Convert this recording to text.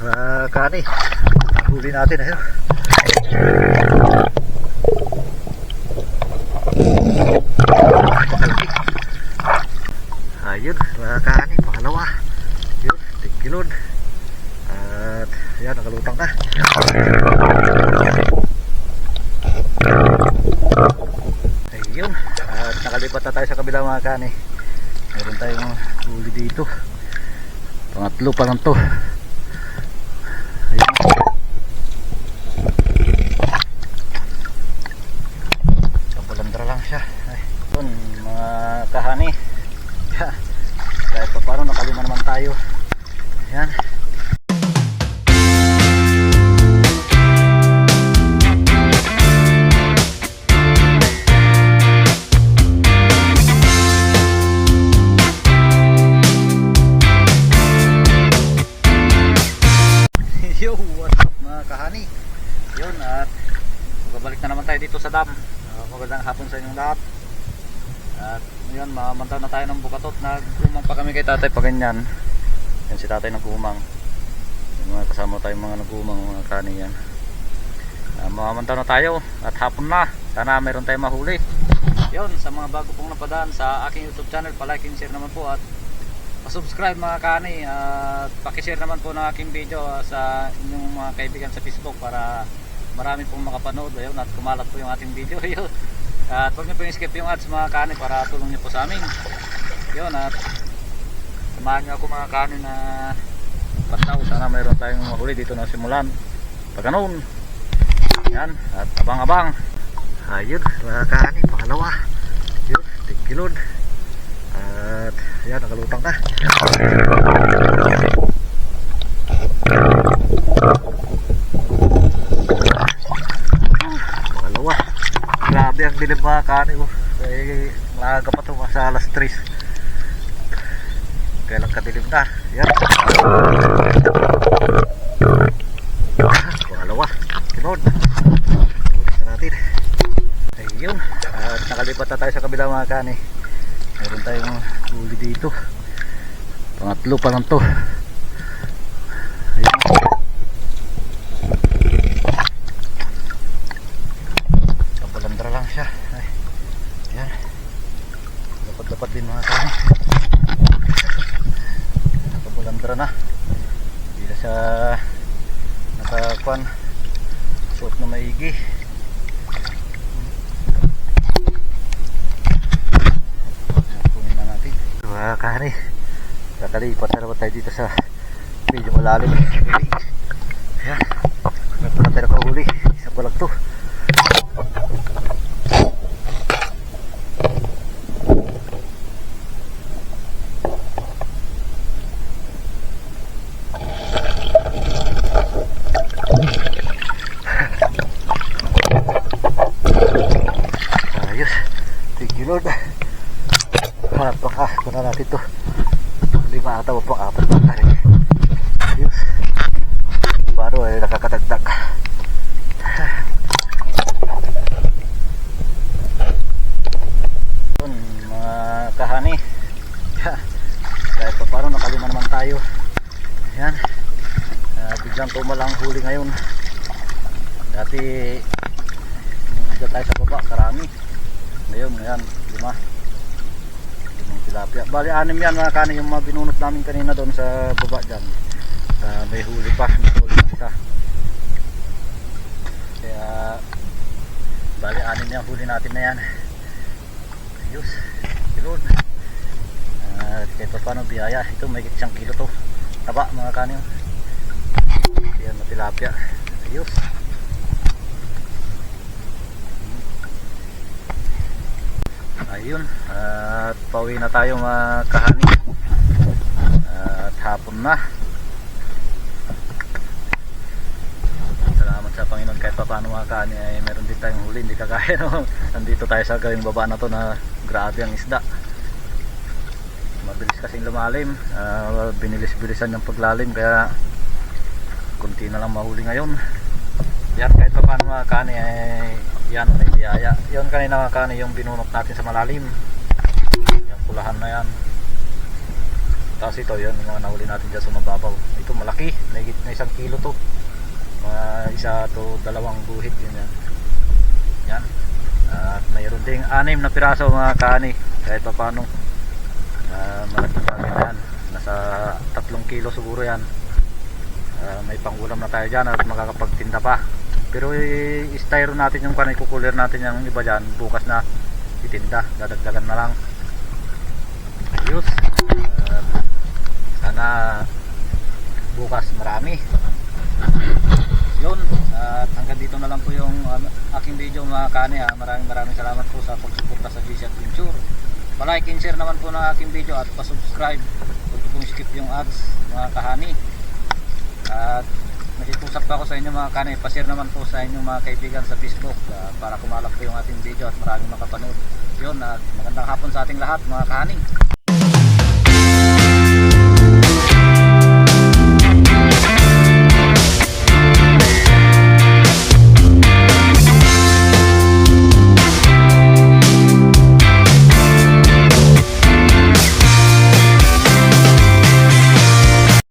mga kani. Huli natin ayun. Pakalaki. Ayun, mga kani, pangalawa. Yun, tigilod. At yan, nakalutang na. Ayun, at nakalipat na tayo sa kabila mga kani. Meron tayong huli dito. Pangatlo pa lang to. Ayun. Kabulandra lang siya. Ay, yun, mga kahani. Yeah. Kahit pa paano nakalima naman tayo. Ayan. Yo, what's up mga kahani? Yun, at babalik na naman tayo dito sa dam. Uh, magandang hapon sa inyong lahat. At ngayon, mamantaw na tayo ng bukatot. Nagkumang pa kami kay tatay pa ganyan. Yan si tatay nagkumang. Yung mga kasama tayo mga nagkumang mga kani yan. Uh, mamamantaw na tayo at hapon na. Sana mayroon tayong mahuli. Yun, sa mga bago pong napadaan sa aking YouTube channel, palike and share naman po at pa-subscribe mga kani at paki-share naman po ng aking video ah, sa inyong mga kaibigan sa Facebook para marami pong makapanood ayun at kumalat po yung ating video yun at huwag niyo po skip yung ads mga kani para tulong niyo po sa amin. Yun at samahan niyo ako mga kani na pantaw sana mayroon tayong mahuli dito na simulan. Pag ganun yan at abang abang ayun mga kani pangalawa. Yun tigilod at yan nakalutang na pangalawa grabe ang dilim mga kani mo. Eh, maaga pa to sa alas 3 kailang kadilim na? Yan. Pangalawa. Kinod. Ulit na natin. Ayun. At nakalipat na tayo sa kabila mga kani. Meron tayong huli dito. Pangatlo pa lang to ayun kapalandra lang siya ay yan dapat-dapat din mga kani nakapalandra na hindi siya nakakuan suot na maigi. Kunin na natin. Mga kani kakalipat na naman tayo dito sa medyo malalim. Ayan meron na tayo nakahuli. Isa pa lang to na natin to. Lima ata o pang apat pang kari ayos. Paano ay nakakatagdag yun mga kahani. Kahit pa paano nakalima naman tayo. Yan uh, biglang tumalang huli ngayon. Dati nandito tayo sa baba karami. Ngayon yan lima tilapia bali anim yan mga kanin yung mga binunot namin kanina doon sa baba dyan. Ah, may huli pa may huli pa isa kaya bali anim yung huli natin na yan. Ayos. Silod at kahit pa paano biyaya. Ito may isang kilo to. Taba mga kanin. Yan na tilapia. Ayos. Ayun. At pauwi na tayo mga kahani. At hapon na. Salamat sa Panginoon kahit pa paano mga kahani ay meron din tayong huli hindi kagaya no? nandito tayo sa gawing baba na to na grabe ang isda. Mabilis kasing lumalim uh, binilis-bilisan yung paglalim kaya kunti na lang mahuli ngayon. Yan kahit pa paano mga kani ay yan may biyaya. Yun kanina mga kani yung binunot natin sa malalim pulahan na yan Tapos ito, yun, yung mga nahuli natin dyan sa mababaw. Ito malaki, mahigit na isang kilo to. Mga isa to dalawang guhit yun yan. Yan. At mayroon ding anim na piraso mga kani. Kahit pa paano. Uh, malaki malaki na yan. Nasa tatlong kilo siguro yan. Ah, may pangulam na tayo dyan at makakapagtinda pa. Pero i-styro natin yung kanay kukulir natin yung iba dyan. Bukas na itinda. Dadagdagan na lang. Sana bukas marami. Yun. At hanggang dito na lang po yung um, aking video mga kani ha. Maraming maraming salamat po sa pagsuporta sa GC Adventure. Pa-like and share naman po ng aking video at pa-subscribe. Huwag pong skip yung ads mga kahani. At nakikusap pa ako sa inyo mga kanay. Pa-share naman po sa inyong mga kaibigan sa Facebook ah, para kumalap po yung ating video at maraming makapanood. Yun at magandang hapon sa ating lahat mga kahaning.